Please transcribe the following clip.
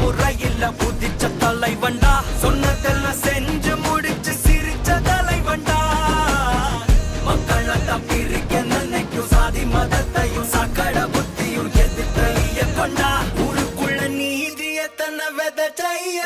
முறையில புதிச்ச தலைவண்டா சொன்னதெல்லாம் செஞ்சு முடிச்சு சிரிச்ச தலைவண்டா மக்களட்ட பிரிக்க நினைக்கும் சாதி மதத்தையும் சக்கட புத்தியும் எதிர்த்த கொண்டா ஊருக்குள்ள நீதிய தன்னை வித செய்ய